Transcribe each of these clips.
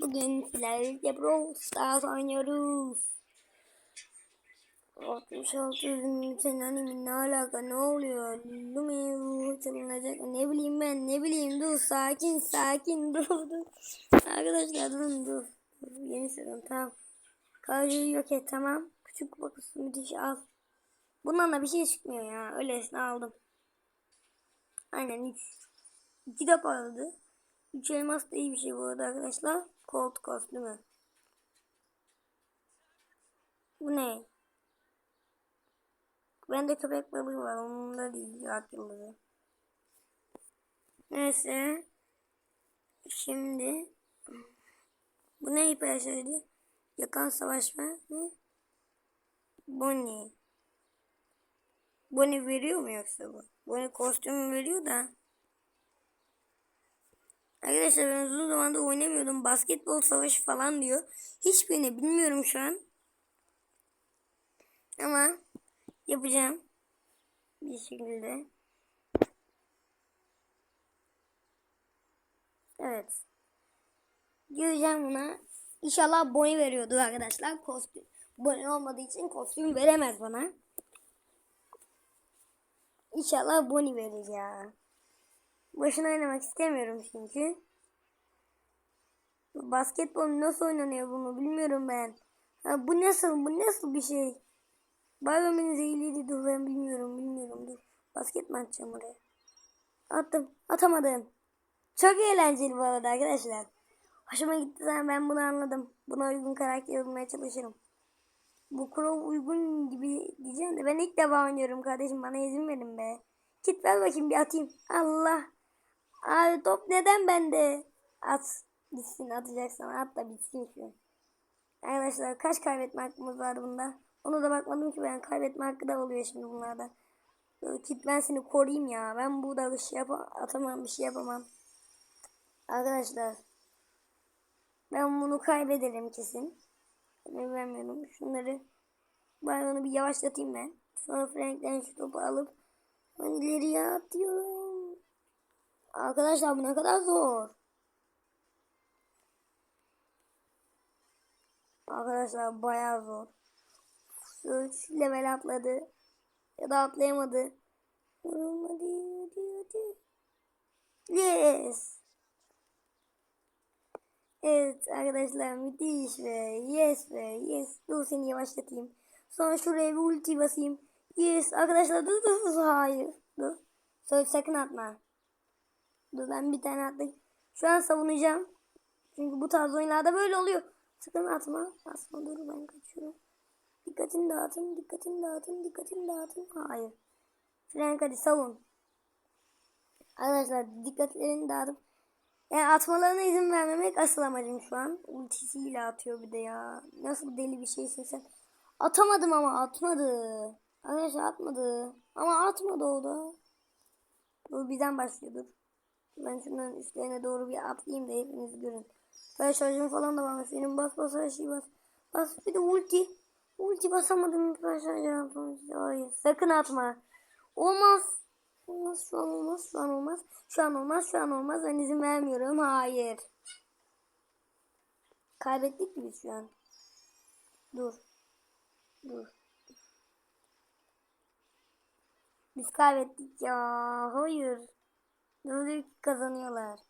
Bugün sizlerle Brawl Stars oynuyoruz. 66 senin animin ne alaka ne oluyor? Lumi çalınacak ne bileyim ben ne bileyim dur sakin sakin dur dur. Arkadaşlar durun dur. Yeni sezon tamam. Kavcayı yok et tamam. Küçük bakısı müthiş al. Bundan da bir şey çıkmıyor ya. Öylesine aldım. Aynen 3. 2 defa aldı. 3 elmas da iyi bir şey bu arada arkadaşlar. Cold kostümü. Bu ne? Bende köpek balığı var. Onun da değil. Yak yıldızı. Neyse. Şimdi. Bu ne hiper şeydi? Yakan savaşma. Ne? Bonnie. Bonnie veriyor mu yoksa bu? Bonnie kostümü veriyor da. Arkadaşlar ben uzun zamandır oynamıyordum. Basketbol savaşı falan diyor. Hiçbirini bilmiyorum şu an. Ama yapacağım. Bir şekilde. Evet. Gireceğim buna. İnşallah boy veriyordu arkadaşlar. Kostüm. Boy olmadığı için kostüm veremez bana. İnşallah Bonnie verir ya. Başına oynamak istemiyorum çünkü. Basketbol nasıl oynanıyor bunu bilmiyorum ben. Ha, bu nasıl bu nasıl bir şey? Bayramın zehirliydi dur ben bilmiyorum bilmiyorum dur. Basket mi atacağım oraya? Attım atamadım. Çok eğlenceli bu arada arkadaşlar. Hoşuma gitti zaten ben bunu anladım. Buna uygun karakter bulmaya çalışırım. Bu Crow uygun gibi diyeceğim de ben ilk defa oynuyorum kardeşim bana izin verin be. Git ver bakayım bir atayım. Allah. Abi top neden bende? At. Bitsin atacaksan at da bitsin şu. Arkadaşlar kaç kaybetme hakkımız var bunda? Onu da bakmadım ki ben kaybetme hakkı da oluyor şimdi bunlarda. Git ben seni koruyayım ya. Ben burada bir şey yapamam. Atamam bir şey yapamam. Arkadaşlar. Ben bunu kaybederim kesin. Ben vermiyorum. Şunları ben onu bir yavaşlatayım ben. Sonra Frank'ten şu topu alıp ben ileriye atıyorum. Arkadaşlar bu ne kadar zor. Arkadaşlar bayağı zor. 3 level atladı. Ya da atlayamadı. Hadi. Yes. Evet arkadaşlar müthiş ve yes ve yes. Dur seni yavaşlatayım. Sonra şuraya bir ulti basayım. Yes arkadaşlar dur dur dur hayır. Dur. Söyle sakın atma. Dur ben bir tane atlayayım. Şu an savunacağım. Çünkü bu tarz oyunlarda böyle oluyor. Sakın atma. Asma dur ben kaçıyorum. Dikkatini dağıtın, dikkatini dağıtın, dikkatini dağıtın. Hayır. Frank hadi savun. Arkadaşlar dikkatlerini dağıtıp yani atmalarına izin vermemek asıl amacım şu an. Ultisiyle atıyor bir de ya. Nasıl deli bir şeysin sen. Atamadım ama atmadı. Arkadaşlar atmadı. Ama atmadı o da. Bu bizden başlıyordur. Ben şundan üstlerine doğru bir atlayayım da hepiniz görün. Ben şarjım falan da varmış. Benim bas bas her şey bas. Bas bir de ulti. Ulti basamadım. Ben şarjım. Hayır. Sakın atma. Olmaz. Olmaz şu an olmaz. Şu an olmaz. Şu an olmaz. Şu an olmaz. Ben izin vermiyorum. Hayır. Kaybettik mi biz şu an? Dur. Dur. Biz kaybettik ya. Hayır. Durduk kazanıyorlar.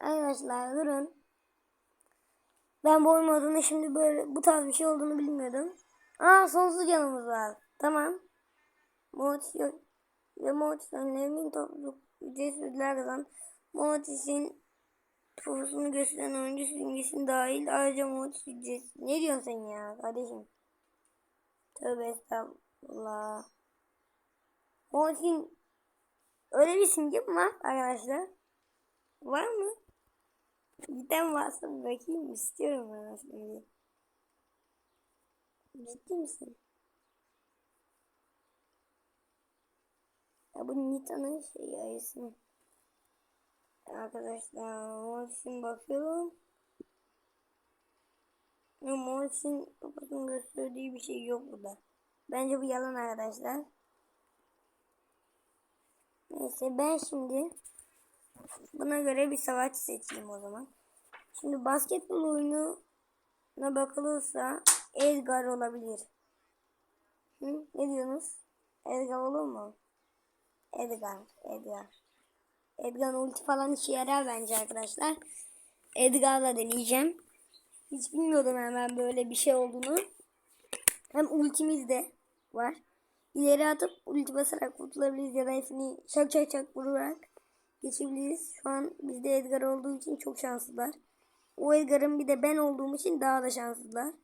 Arkadaşlar durun. Ben bu oyun modunda şimdi böyle bu tarz bir şey olduğunu bilmiyordum. Aa sonsuz canımız var. Tamam. Yok. Ve önlerimin topluluk ücretsiz ödüller kazan. Mortis'in profusunu gösteren oyuncu simgesini dahil. Ayrıca Mortis ücretsiz. Ne diyorsun sen ya kardeşim? Tövbe estağfurullah. Mortis'in öyle bir simge mi var arkadaşlar? Var mı? Cidden varsa bakayım istiyorum ben şimdi. Ciddi misin? Ya bu Nita'nın şey ayısı. Arkadaşlar Morris'in bakıyorum. Morris'in kafasını gösterdiği bir şey yok burada. Bence bu yalan arkadaşlar. Neyse ben şimdi buna göre bir savaş seçeyim o zaman. Şimdi basketbol oyununa bakılırsa Edgar olabilir. Hı? Ne diyorsunuz? Edgar olur mu? Edgar, Edgar. Edgar ulti falan işe yarar bence arkadaşlar. Edgar'la deneyeceğim. Hiç bilmiyordum hemen böyle bir şey olduğunu. Hem ultimiz de var. İleri atıp ulti basarak kurtulabiliriz ya da hepsini çak çak çak vurarak geçebiliriz. Şu an bizde Edgar olduğu için çok şanslılar. O Edgar'ın bir de ben olduğum için daha da şanslılar.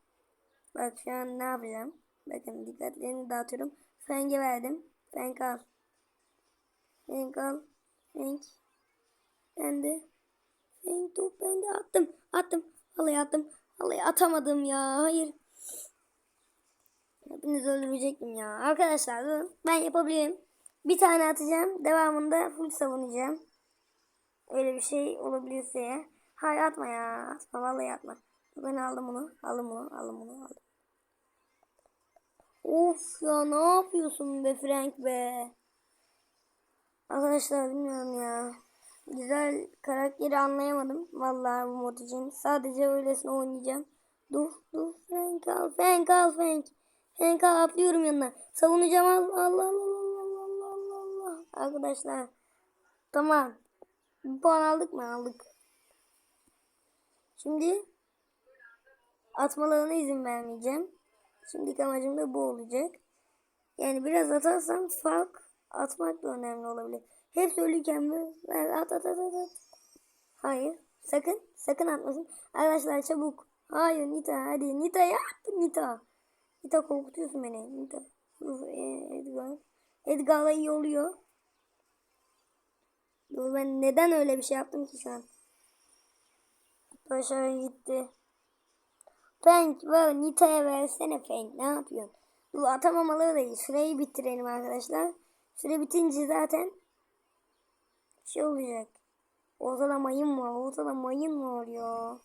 Bak şu an ne yapacağım? Bakın dikkatlerini dağıtıyorum. Feng'e verdim. Feng al. Feng al. Feng. Ben de. Feng top ben de attım. Attım. Halayı attım. Halayı atamadım ya. Hayır. Hepinizi öldürecektim ya. Arkadaşlar ben yapabilirim. Bir tane atacağım. Devamında full savunacağım. Öyle bir şey olabilirse ya. Hayır atma ya. Atma vallahi atma. Ben aldım bunu. Aldım bunu. Aldım bunu. Aldım. Of ya ne yapıyorsun be Frank be. Arkadaşlar bilmiyorum ya. Güzel karakteri anlayamadım. Vallahi bu mod için. Sadece öylesine oynayacağım. Dur dur Frank al. Frank al Frank. Al atlıyorum yanına. Savunacağım Allah Allah Allah Allah Allah Allah. Arkadaşlar. Tamam. Bir puan aldık mı? Aldık. Şimdi atmalarına izin vermeyeceğim. Şimdiki amacım da bu olacak. Yani biraz atarsam fark atmak da önemli olabilir. Hep ölüyken mi? At at at at at. Hayır. Sakın. Sakın atmasın. Arkadaşlar çabuk. Hayır Nita hadi. Nita'ya attın Nita. Nita korkutuyorsun beni. Dur, e, Edgar. Edgar'la iyi oluyor. Dur ben neden öyle bir şey yaptım ki şu an? Başarı gitti. Frank böyle Nita'ya versene Frank ne yapıyorsun? Bu atamamaları değil. Süreyi bitirelim arkadaşlar. Süre bitince zaten şey olacak. Ortada mayın var. Ortada mayın var ya.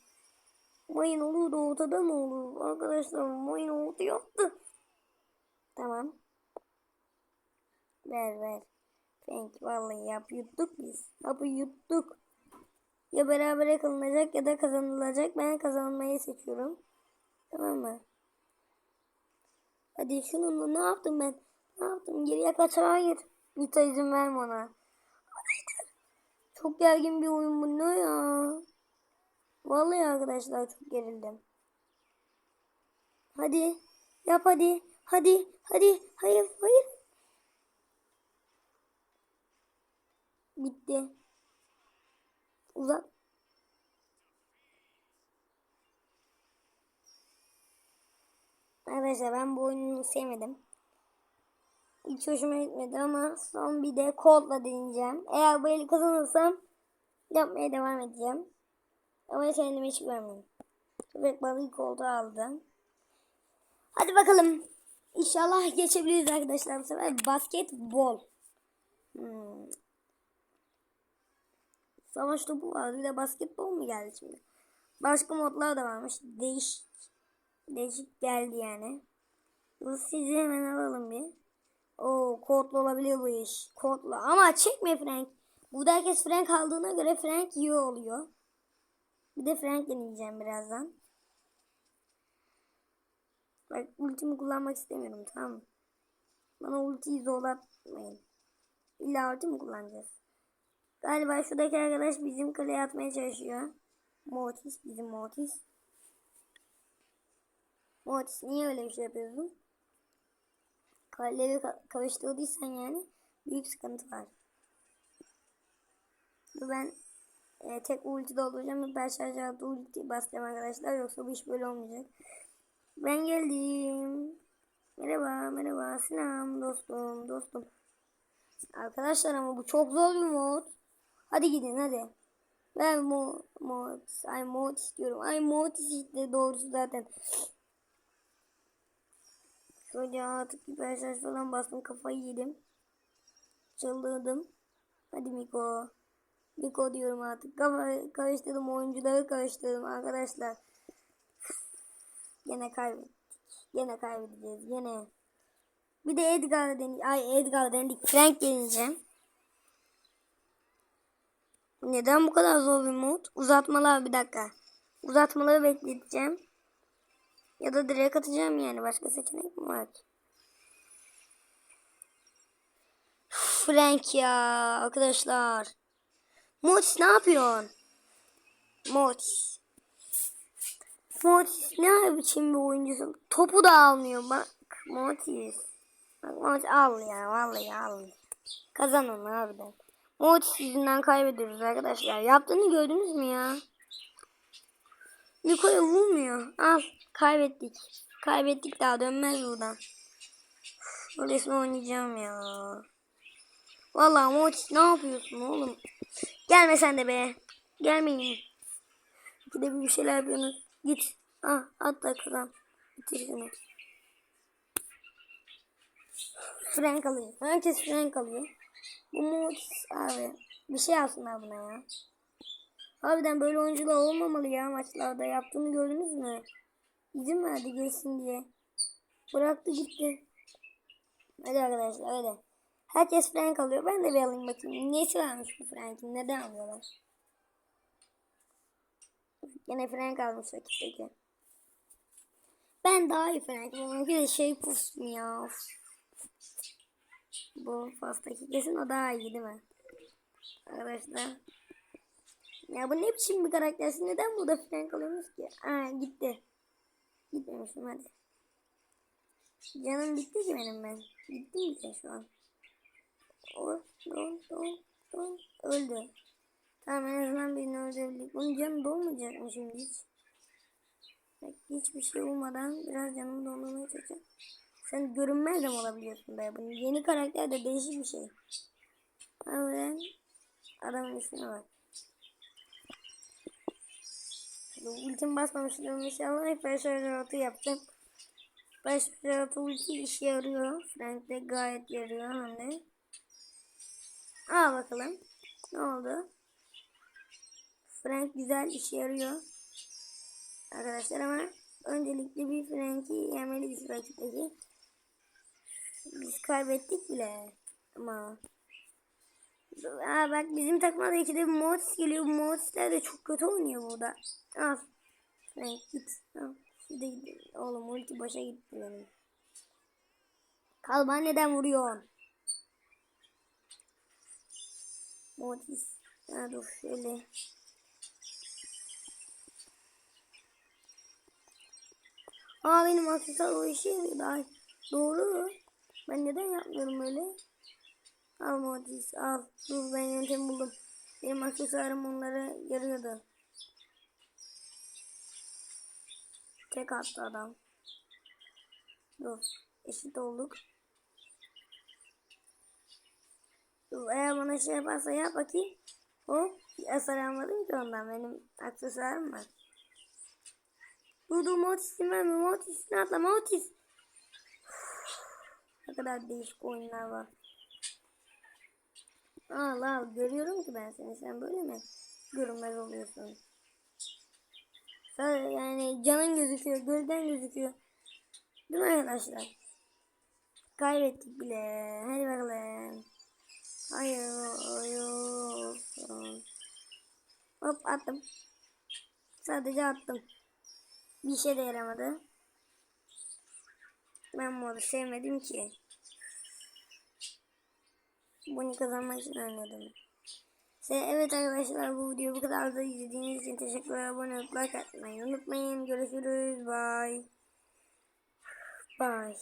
Mayın olur da ortada mı olur? Arkadaşlar mayın oldu yaptı. Tamam. Ver ver. Frank vallahi yap yuttuk biz. Hapı yuttuk. Ya berabere kalınacak ya da kazanılacak. Ben kazanmayı seçiyorum. Tamam mı? Hadi şununla ne yaptım ben? Ne yaptım? Geriye kaç? Hayır. Nita izin verme ona. Çok gergin bir oyun bu ne ya? Vallahi arkadaşlar çok gerildim. Hadi. Yap hadi. Hadi. Hadi. Hayır. Hayır. Bitti. Uzak. Arkadaşlar ben bu oyunu sevmedim. Hiç hoşuma gitmedi ama son bir de Colt'la deneyeceğim. Eğer bu eli kazanırsam yapmaya devam edeceğim. Ama kendimi hiç görmedim. Köpek balığı Colt'u aldım. Hadi bakalım. İnşallah geçebiliriz arkadaşlar bu sefer. Basketbol. Hmm. Savaş topu var. Bir de basketbol mu geldi şimdi? Başka modlar da varmış. Değişik. Değişik geldi yani. Bu sizi hemen alalım bir. O kodlu olabilir bu iş. Kodlu. Ama çekme Frank. Burada herkes Frank aldığına göre Frank iyi oluyor. Bir de Frank deneyeceğim birazdan. Bak ultimi kullanmak istemiyorum tamam mı? Bana ultiyi zorlatmayın. İlla ulti mi kullanacağız? Galiba şuradaki arkadaş bizim kaleye atmaya çalışıyor. Mortis bizim Mortis. Mortis niye öyle bir şey yapıyorsun? Kaleleri ka karıştırdıysan yani büyük sıkıntı var. Ben e, tek ulti dolduracağım. Hiper şarj altı ulti basacağım arkadaşlar. Yoksa bu iş böyle olmayacak. Ben geldim. Merhaba merhaba selam dostum dostum. Arkadaşlar ama bu çok zor bir mod. Hadi gidin hadi. Ben mod, mod, ay mod istiyorum. Ay mod işte doğrusu zaten. Şöyle artık hiper şarj falan bastım kafayı yedim. Çıldırdım. Hadi Miko. Miko diyorum artık. Kafa karıştırdım oyuncuları karıştırdım arkadaşlar. Yine kaybettik. Yine kaybedeceğiz. Yine. Bir de Edgar'ı deneyeceğim. Ay Edgar denedik. Frank deneyeceğim. Neden bu kadar zor bir mod? Uzatmalar bir dakika. uzatmaları bekleteceğim. Ya da direkt atacağım yani. Başka seçenek mi var ki? Frank ya arkadaşlar. Moç ne yapıyorsun? Moç. Moç ne biçim bir oyuncusun? Topu da almıyor bak. Moç. Bak Moç al ya vallahi al. Kazan onu harbiden. Moç yüzünden kaybediyoruz arkadaşlar. Yaptığını gördünüz mü ya? Nikola vurmuyor. Al kaybettik. Kaybettik daha dönmez buradan. Öylesine oynayacağım ya. Vallahi Moç ne yapıyorsun oğlum? Gelme sen de be. Gelmeyin. İkide bir şeyler yapıyorsunuz. Git. Ah at da kazan. Bitir şunu. Frank alıyor. Herkes Frank alıyor. Bu Moç abi. Bir şey alsınlar buna ya. Harbiden böyle oyuncular olmamalı ya maçlarda. Yaptığını gördünüz mü? İzin verdi geçsin diye. Bıraktı gitti. Hadi arkadaşlar hadi. Herkes Frank alıyor. Ben de bir alayım bakayım. Niyesi varmış bu Frank'in? Neden alıyorlar? Yine Frank almış rakipteki. Ben daha iyi Frank. Bununki de şey pustum ya. Bu pastaki kesin o daha iyi değil mi? Arkadaşlar. Ya bu ne biçim bir karaktersin? Neden burada Frank alıyorsunuz ki? Aa gitti. Gitmemişim hadi. Canım bitti ki benim ben. Gitti mi ki şu an? O, don, don, don. Öldü. Tamam en azından birini öldürebildik. Bunun canı dolmayacak mı şimdi hiç? Bak, hiçbir şey olmadan biraz canımı doldurmaya çalışacağım. Sen görünmez de olabiliyorsun be? Bu yeni karakter de değişik bir şey. Evet. Adamın ismine bak. Ultim basmamıştım inşallah. Hep şarjörü yaptım. Başka ulti işe yarıyor. Frank de gayet yarıyor de. Al bakalım. Ne oldu? Frank güzel işe yarıyor. Arkadaşlar ama öncelikle bir Frank'i yemeliyiz rakipteki. Biz kaybettik bile. Ama Aa bak bizim takıma da ikide Mods geliyor. Mods'ler de çok kötü oynuyor burada. Al. Frank git. Al. Şurada git. Oğlum ulti başa gitti benim. Kalba neden vuruyorsun? Modis. Ha dur şöyle. Aa benim aksesuar o işe yarıyor. Doğru. Ben neden yapmıyorum öyle? Al Modis al. Dur ben yöntem buldum. Benim aksesuarım onlara yarıyordu. Tek attı adam. Dur. Eşit olduk. Dur eğer bana şey yaparsa yap bakayım. O hasar almadım ki ondan. Benim aksesuarım var. Dur dur Mortis'in verme. Mortis'in atla Mortis. ne kadar değişik oyunlar var. Al al görüyorum ki ben seni. Sen böyle mi görünmez oluyorsun? Sen yani canın gözüküyor, gözden gözüküyor. Değil mi arkadaşlar? Kaybettik bile. Hadi bakalım. Hayır, hayır. Hop attım. Sadece attım. Bir şey de yaramadı. Ben modu sevmedim ki. Bunu kazanmak için oynadım. Evet arkadaşlar bu video bu kadar da izlediğiniz için teşekkürler. Abone olup like atmayı unutmayın. Görüşürüz. Bye. Bye.